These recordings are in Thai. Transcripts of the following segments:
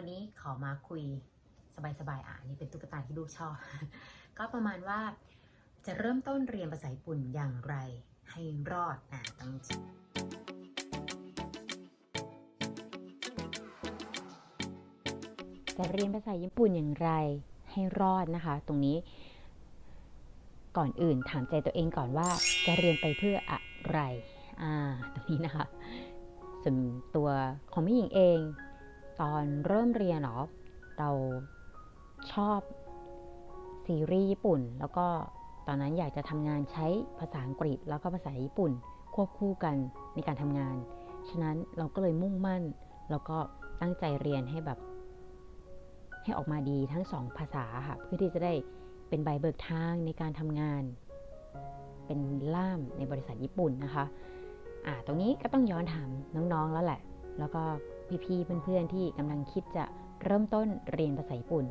วันนี้ขอมาคุยสบายๆอะนี่เป็นตุ๊กตาที่ลูกชอบ ก็ประมาณว่าจะเริ่มต้นเรียนภาษาญี่ปุ่นอย่างไรให้รอดอะต้องจะเรียนภาษาญี่ปุ่นอย่างไรให้รอดนะคะ ตรงนี้ ก่อนอื่นถามใจตัวเองก่อนว่าจะเรียนไปเพื่ออะไร อ่า ตรงนี้นะคะส่วนตัวของพี่หญิงเอง ตอนเริ่มเรียนเนาะเราชอบซีรีส์ญี่ปุ่น แล้วก็ตอนนั้นอยากจะทำงานใช้ภาษาอังกฤษ แล้วก็ภาษาญี่ปุ่น ควบคู่กันในการทำงาน ฉะนั้นเราก็เลยมุ่งมั่น แล้วก็ตั้งใจเรียนให้แบบ ให้ออกมาดีทั้งสองภาษาค่ะเพื่อที่จะได้เป็นใบเบิกทางในการทำงาน เป็นล่ามในบริษัทญี่ปุ่นนะคะ อ่า ตรงนี้ก็ต้องย้อนถามน้องๆแล้วแหละ แล้วก็ พี่ๆเพื่อนๆที่กำลังคิดจะเริ่มต้นเรียนภาษาญี่ปุ่น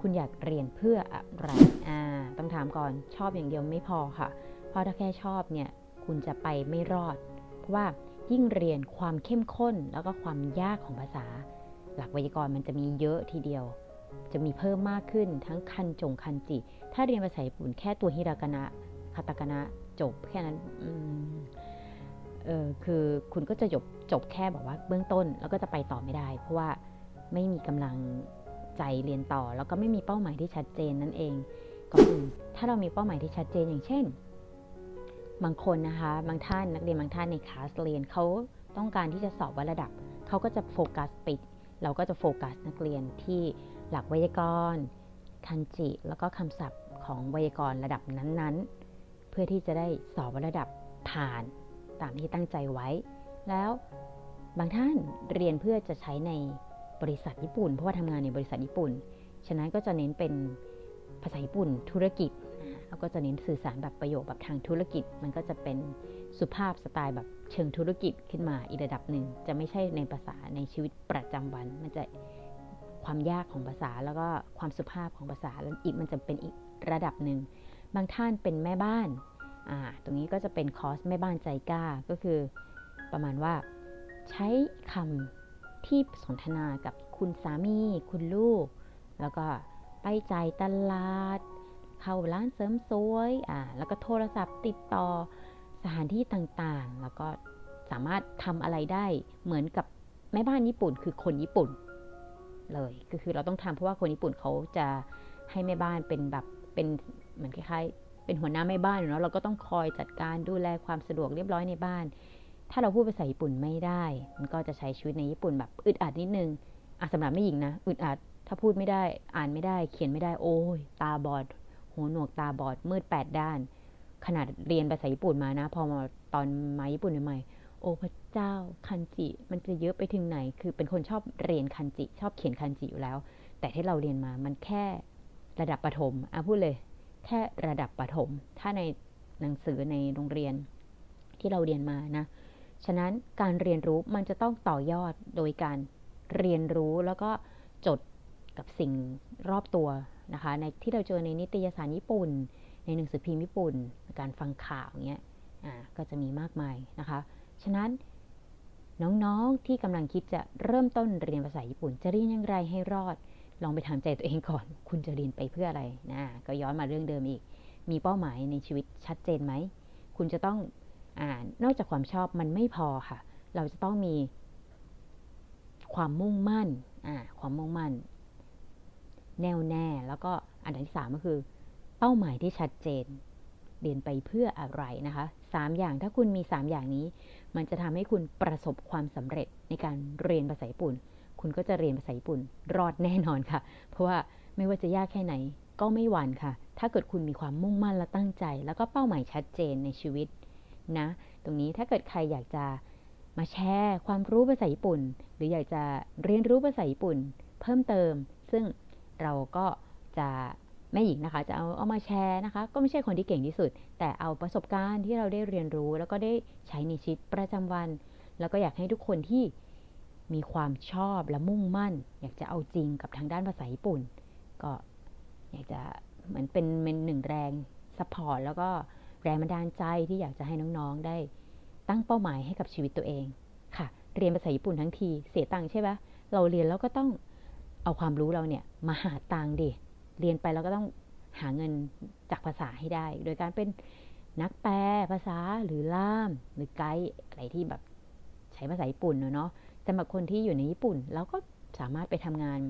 คุณอยากเรียนเพื่ออะไรอ่าต้องถามก่อนชอบอย่างเดียวไม่พอค่ะ เพราะถ้าแค่ชอบเนี่ยคุณจะไปไม่รอด เพราะว่ายิ่งเรียนความเข้มข้นแล้วก็ความยากของภาษา หลักไวยากรณ์มันจะมีเยอะทีเดียว จะมีเพิ่มมากขึ้นทั้งคันจงคันจิ ถ้าเรียนภาษาญี่ปุ่นแค่ตัวฮิรากานะคาตาคานะจบแค่นั้นอื เออคือคุณก็จะจบจบแค่แบบว่าเบื้องต้นแล้วก็จะไปต่อไม่ได้ เพราะว่าไม่มีกำลังใจเรียนต่อ แล้วก็ไม่มีเป้าหมายที่ชัดเจนนั่นเองก่อนอื่นถ้าเรามีเป้าหมายที่ชัดเจนอย่างเช่น บางคนนะคะบางท่านนักเรียนบางท่านในคลาสเรียนเขาต้องการที่จะสอบวัดระดับเขาก็จะโฟกัสไปเราก็จะโฟกัสนักเรียนที่หลักไวยากรณ์คันจิ แล้วก็คำศัพท์ของไวยากรณ์ระดับนั้นๆ เพื่อที่จะได้สอบวัดระดับผ่าน ตามที่ตั้งใจไว้ แล้วบางท่านเรียนเพื่อจะใช้ในบริษัทญี่ปุ่น เพราะว่าทำงานในบริษัทญี่ปุ่น ฉะนั้นก็จะเน้นเป็นภาษาญี่ปุ่นธุรกิจแล้วก็จะเน้นสื่อสารแบบประโยคแบบทางธุรกิจ มันก็จะเป็นสุภาพสไตล์แบบเชิงธุรกิจขึ้นมาอีกระดับหนึ่ง จะไม่ใช่ในภาษาในชีวิตประจำวัน มันจะความยากของภาษาแล้วก็ความสุภาพของภาษาแล้วอีกมันจะเป็นอีกระดับหนึ่ง บางท่านเป็นแม่บ้าน อ่าตรงนี้ก็จะเป็นคอร์สแม่บ้านใจกล้าก็คือประมาณว่าใช้คำที่สนทนากับคุณสามี คุณลูก แล้วก็ไปจ่ายตลาด เข้าร้านเสริมสวยอ่าแล้วก็โทรศัพท์ติดต่อสถานที่ต่างๆ แล้วก็สามารถทำอะไรได้เหมือนกับแม่บ้านญี่ปุ่นคือคนญี่ปุ่นเลยก็คือเราต้องทำเพราะว่าคนญี่ปุ่นเขาจะให้แม่บ้านเป็นแบบเป็นเหมือนคล้ายๆ เป็นหัวหน้าแม่บ้านเนาะเราก็ต้องคอยจัดการดูแลความสะดวกเรียบร้อยในบ้าน ถ้าเราพูดภาษาญี่ปุ่นไม่ได้ มันก็จะใช้ชีวิตในญี่ปุ่นแบบอึดอัดนิดนึงอะสำหรับแม่หญิงนะอึดอัดถ้าพูดไม่ได้อ่านไม่ได้ เขียนไม่ได้โอ้ยตาบอดหูหนวกตาบอดมืดแปดด้าน ขนาดเรียนภาษาญี่ปุ่นมานะ พอมาตอนมาญี่ปุ่นใหม่ๆโอ้พระเจ้าคันจิ มันจะเยอะไปถึงไหน คือเป็นคนชอบเรียนคันจิ ชอบเขียนคันจิอยู่แล้ว แต่ที่เราเรียนมามันแค่ระดับประถมอะพูดเลย แค่ระดับประถม ถ้าในหนังสือในโรงเรียนที่เราเรียนมานะ ฉะนั้นการเรียนรู้มันจะต้องต่อยอดโดยการเรียนรู้แล้วก็จดกับสิ่งรอบตัวนะคะ ในที่เราเจอในนิตยสารญี่ปุ่น ในหนังสือพิมพ์ญี่ปุ่น การฟังข่าวเงี้ยอ่าก็จะมีมากมายนะคะ ฉะนั้นน้องๆที่กำลังคิดจะเริ่มต้นเรียนภาษาญี่ปุ่น จะเรียนอย่างไรให้รอด ลองไปถามใจตัวเองก่อน คุณจะเรียนไปเพื่ออะไรนะก็ย้อนมาเรื่องเดิมอีก มีเป้าหมายในชีวิตชัดเจนไหม คุณจะต้องอ่านอกจากความชอบมันไม่พอค่ะ เราจะต้องมี ความมุ่งมั่นอ่าความมุ่งมั่น แน่วแน่แล้วก็อันดับที่สามก็คือ เป้าหมายที่ชัดเจน เรียนไปเพื่ออะไรนะคะสามอย่างถ้าคุณมีสามอย่างนี้ มันจะทำให้คุณประสบความสำเร็จในการเรียนภาษาญี่ปุ่น คุณก็จะเรียนภาษาญี่ปุ่น รอดแน่นอนค่ะ เพราะว่าไม่ว่าจะยากแค่ไหนก็ไม่หวั่นค่ะ ถ้าเกิดคุณมีความมุ่งมั่นและตั้งใจ แล้วก็เป้าหมายชัดเจนในชีวิตนะ ตรงนี้ถ้าเกิดใครอยากจะมาแชร์ความรู้ภาษาญี่ปุ่น หรืออยากจะเรียนรู้ภาษาญี่ปุ่น เพิ่มเติม ซึ่งเราก็จะแม่หญิงนะคะ จะเอาเอามาแชร์นะคะ ก็ไม่ใช่คนที่เก่งที่สุด แต่เอาประสบการณ์ที่เราได้เรียนรู้แล้วก็ได้ใช้ในชีวิตประจำวัน แล้วก็อยากให้ทุกคนที่ มีความชอบและมุ่งมั่น อยากจะเอาจริงกับทางด้านภาษาญี่ปุ่น ก็อยากจะเหมือนเป็นเป็นหนึ่งแรงซัพพอร์ตแล้วก็แรงบันดาลใจที่อยากจะให้น้องๆได้ตั้งเป้าหมายให้กับชีวิตตัวเองค่ะ เรียนภาษาญี่ปุ่นทั้งทีเสียตังค์ใช่ไหมเราเรียนแล้วก็ต้องเอาความรู้เราเนี่ยมาหาตังค์ดิเรียนไปเราก็ต้องหาเงินจากภาษาให้ได้ โดยการเป็นนักแปลภาษาหรือล่ามหรือไกด์อะไรที่แบบใช้ภาษาญี่ปุ่นเนาะ สำหรับคนที่อยู่ในญี่ปุ่น เราก็สามารถไปทำงาน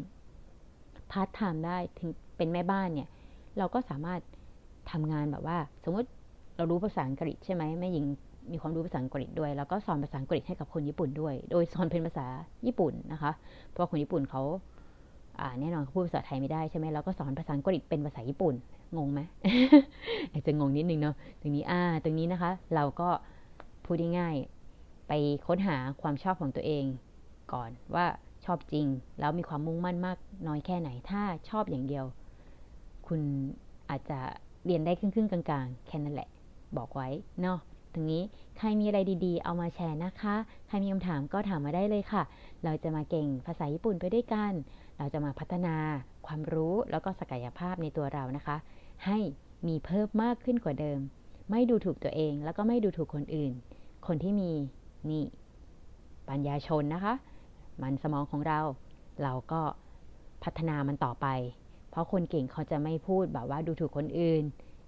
พาร์ทไทม์ได้ถึงเป็นแม่บ้านเนี่ย เราก็สามารถทำงานแบบว่า สมมติเรารู้ภาษาอังกฤษใช่ไหมแม่หญิงมีความรู้ภาษาอังกฤษด้วย แล้วก็สอนภาษาอังกฤษให้กับคนญี่ปุ่นด้วย โดยสอนเป็นภาษาญี่ปุ่นนะคะ เพราะคนญี่ปุ่นเขาอ่าแน่นอนเขาพูดภาษาไทยไม่ได้ใช่ไหมเราก็สอนภาษาอังกฤษเป็นภาษาญี่ปุ่น งงไหมอาจจะงงนิดนึงเนาะ ตรงนี้ อ่า ตรงนี้นะคะ เราก็พูดง่ายๆไปค้นหาความชอบของตัวเอง ก่อนว่าชอบจริง แล้วมีความมุ่งมั่นมากน้อยแค่ไหน ถ้าชอบอย่างเดียว คุณอาจจะเรียนได้ครึ่งๆกลางๆ แค่นั้นแหละ บอกไว้เนาะตรงนี้ใครมีอะไรดีๆ เอามาแชร์นะคะ ใครมีคำถามก็ถามมาได้เลยค่ะ เราจะมาเก่งภาษาญี่ปุ่นไปด้วยกัน เราจะมาพัฒนาความรู้แล้วก็ศักยภาพในตัวเรานะคะ ให้มีเพิ่มมากขึ้นกว่าเดิม ไม่ดูถูกตัวเองแล้วก็ไม่ดูถูกคนอื่น คนที่มีนี่ ปัญญาชนนะคะ มันสมองของเรา เราก็พัฒนามันต่อไป เพราะคนเก่งเขาจะไม่พูดแบบว่าดูถูกคนอื่น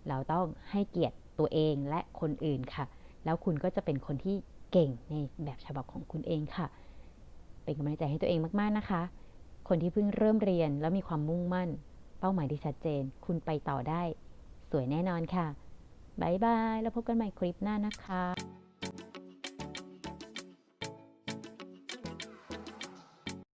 เราต้องให้เกียรติตัวเองและคนอื่นค่ะ แล้วคุณก็จะเป็นคนที่เก่งในแบบฉบับของคุณเองค่ะ เป็นกำลังใจให้ตัวเองมากๆนะคะ คนที่เพิ่งเริ่มเรียนแล้วมีความมุ่งมั่น เป้าหมายที่ชัดเจน คุณไปต่อได้ สวยแน่นอนค่ะบายบาย แล้วพบกันใหม่คลิปหน้านะคะ